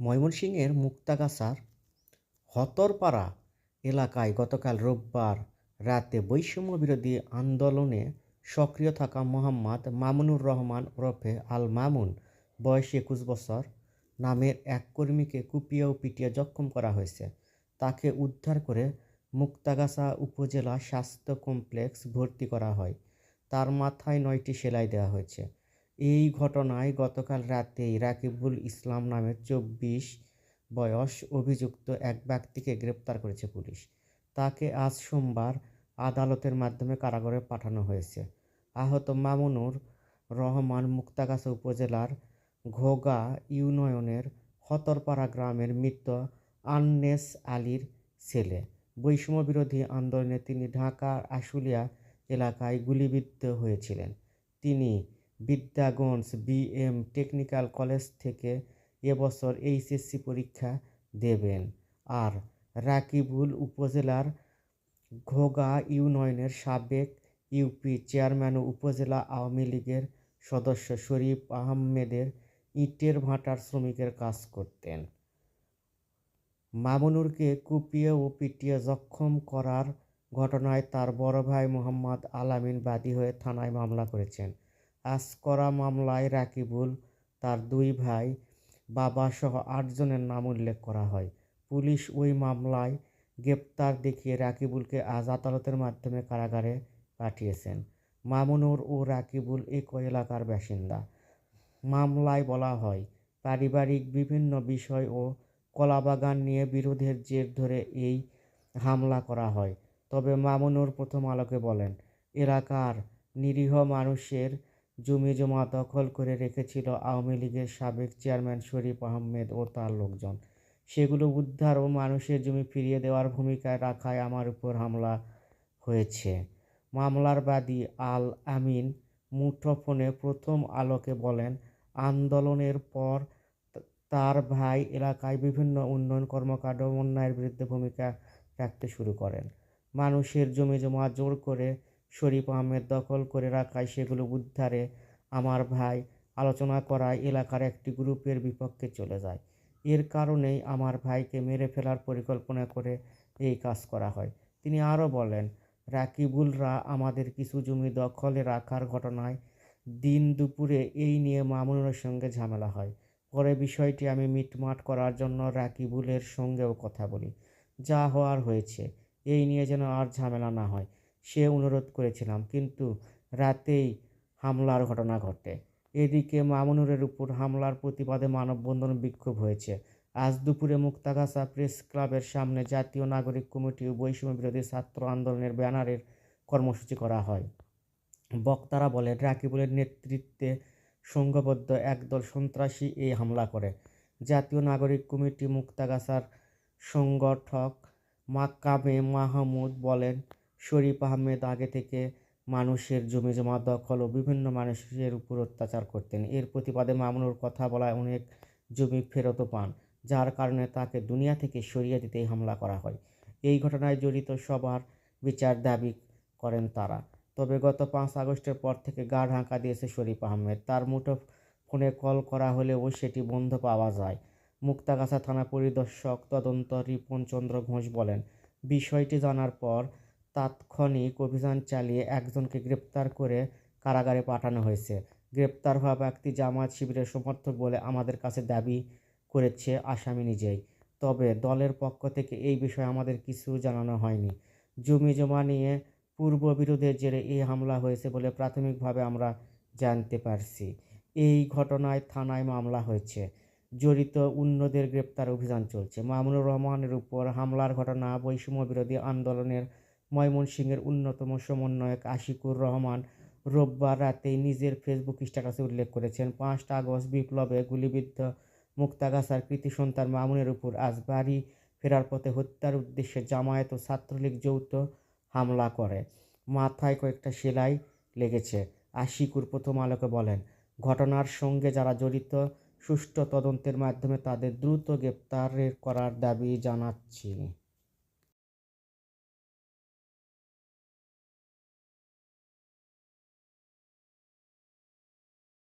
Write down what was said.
ময়মনসিংহের মুক্তাগাছার হতরপাড়া এলাকায় গতকাল রোববার রাতে বৈষম্য বিরোধী আন্দোলনে সক্রিয় থাকা মোহাম্মদ মামুনুর রহমান ওরফে আল মামুন, বয়স একুশ বছর, নামের এক কর্মীকে কুপিয়ে ও পিটিয়ে জখম করা হয়েছে। তাকে উদ্ধার করে মুক্তাগাছা উপজেলা স্বাস্থ্য কমপ্লেক্স ভর্তি করা হয়। তার মাথায় নয়টি সেলাই দেওয়া হয়েছে। এই ঘটনায় গতকাল রাতেই রাকিবুল ইসলাম নামের চব্বিশ বয়স অভিযুক্ত এক ব্যক্তিকে গ্রেপ্তার করেছে পুলিশ। তাকে আজ সোমবার আদালতের মাধ্যমে কারাগারে পাঠানো হয়েছে। আহত মামুনুর রহমান মুক্তাগাছা উপজেলার ঘোগা ইউনিয়নের হতরপাড়া গ্রামের মৃত আননেস আলীর ছেলে। বৈষম্য বিরোধী আন্দোলনে তিনি ঢাকার আশুলিয়া এলাকায় গুলিবিদ্ধ হয়েছিলেন। তিনি বিদ্যাগঞ্জ বিএম টেকনিক্যাল কলেজ থেকে এবছর এইচএসসি পরীক্ষা দেবেন। আর রাকিবুল উপজেলার ঘোগা ইউনিয়নের সাবেক ইউপি চেয়ারম্যান ও উপজেলা আওয়ামী লীগের সদস্য শরীফ আহমেদের ইটের ভাটার শ্রমিকের কাজ করতেন। মামুনুরকে কুপিয়ে ও পিটিয়ে জখম করার ঘটনায় তার বড় ভাই মোহাম্মদ আলামিন বাদী হয়ে থানায় মামলা করেছেন। আজ করা মামলায় রাকিবুল, তার দুই ভাই বাবা সহ আটজনের নাম উল্লেখ করা হয়। পুলিশ ওই মামলায় গ্রেপ্তার দেখিয়ে রাকিবুলকে আজ আদালতের মাধ্যমে কারাগারে পাঠিয়েছেন। মামুনুর ও রাকিবুল একই এলাকার বাসিন্দা। মামলায় বলা হয়, পারিবারিক বিভিন্ন বিষয় ও কলাবাগান নিয়ে বিরোধের জের ধরে এই হামলা করা হয়। তবে মামুনুর প্রথম আলোকে বলেন, এলাকার নিরীহ মানুষের জমি জমা দখল করে রেখেছিল আওয়ামী লীগের সাবেক চেয়ারম্যান শরীফ আহমেদ ও তার লোকজন। সেগুলো উদ্ধার ও মানুষের জমি ফিরিয়ে দেওয়ার ভূমিকায় রাখায় আমার উপর হামলা হয়েছে। মামলার বাদী আল আমিন মুঠোফোনে প্রথম আলোকে বলেন, আন্দোলনের পর তার ভাই এলাকায় বিভিন্ন উন্নয়ন কর্মকাণ্ড অন্যায়ের বিরুদ্ধে ভূমিকা রাখতে শুরু করেন। মানুষের জমি জমা জোর করে শরীফ আহমেদ দখল করে রাখায় সেগুলো উদ্ধারে আমার ভাই আলোচনা করায় এলাকার একটি গ্রুপের বিপক্ষে চলে যায়। এর কারণেই আমার ভাইকে মেরে ফেলার পরিকল্পনা করে এই কাজ করা হয়। তিনি আরও বলেন, রাকিবুলরা আমাদের কিছু জমি দখলে রাখার ঘটনায় দিন দুপুরে এই নিয়ে মামুনের সঙ্গে ঝামেলা হয়। পরে বিষয়টি আমি মিটমাট করার জন্য রাকিবুলের সঙ্গেও কথা বলি। যা হওয়ার হয়েছে। এই নিয়ে যেন আর ঝামেলা না হয়। সে অনুরোধ করেছিলাম। কিন্তু রাতেই হামলার ঘটনা ঘটে। এদিকে মামুনুরের উপর হামলার প্রতিবাদে মানববন্ধন বিক্ষোভ হয়েছে। আজ দুপুরে মুক্তাগাছা প্রেস ক্লাবের সামনে জাতীয় নাগরিক কমিটি ও বৈষম্য বিরোধী ছাত্র আন্দোলনের ব্যানারের কর্মসূচি করা হয়। বক্তারা বলেন, রাকিবুলের নেতৃত্বে সংঘবদ্ধ একদল সন্ত্রাসী এই হামলা করে। জাতীয় নাগরিক কমিটি মুক্তাগাছার সংগঠক মাকামে মাহমুদ বলেন শরীফ আহমেদ আগে থেকে মানুষের জমি জমা, দখল ও বিভিন্ন মানুষের উপর অত্যাচার করতেন। এর প্রতিবাদে মামুনুর কথা বলায় অনেক জমি ফেরতও পান, যার কারণে তাকে দুনিয়া থেকে সরিয়ে দিতে হামলা করা হয়। এই ঘটনায় জড়িত সবার বিচার দাবি করেন তারা। তবে গত পাঁচ আগস্টের পর থেকে গা ঢাকা দিয়েছে শরীফ আহমেদ। তার মুঠো ফোনে কল করা হলেও সেটি বন্ধ পাওয়া যায়। মুক্তাগাছা থানা পরিদর্শক তদন্ত রিপন চন্দ্র ঘোষ বলেন, বিষয়টি জানার পর তাৎক্ষণিক অভিযান চালিয়ে একজনকে গ্রেপ্তার করে কারাগারে পাঠানো হয়েছে। গ্রেপ্তার হওয়া ব্যক্তি জামায়াত শিবিরের সমর্থক বলে আমাদের কাছে দাবি করেছে আসামি নিজেই। তবে দলের পক্ষ থেকে এই বিষয়ে আমাদের কিছু জানানো হয়নি। জমি জমা নিয়ে পূর্ব বিরোধের জেরে এই হামলা হয়েছে বলে প্রাথমিকভাবে আমরা জানতে পারছি। এই ঘটনায় থানায় মামলা হয়েছে। জড়িত অন্যদের গ্রেপ্তার অভিযান চলছে। মামুনুর রহমানের উপর হামলার ঘটনা বৈষম্য বিরোধী আন্দোলনের ময়মনসিংহের অন্যতম সমন্বয়ক আশিকুর রহমান রোববার রাতেই নিজের ফেসবুক স্ট্যাটাসে উল্লেখ করেছেন পাঁচটা আগস্ট বিপ্লবে গুলিবিদ্ধ মুক্তাগাছার কৃতি সন্তান মামুনের উপর আজ বাড়ি ফেরার পথে হত্যার উদ্দেশ্যে জামায়াত ও ছাত্রলীগ যৌথ হামলা করে। মাথায় কয়েকটা সেলাই লেগেছে। আশিকুর প্রথম আলোকে বলেন, ঘটনার সঙ্গে যারা জড়িত, সুষ্ঠু তদন্তের মাধ্যমে তাদের দ্রুত গ্রেপ্তার করার দাবি জানাচ্ছি।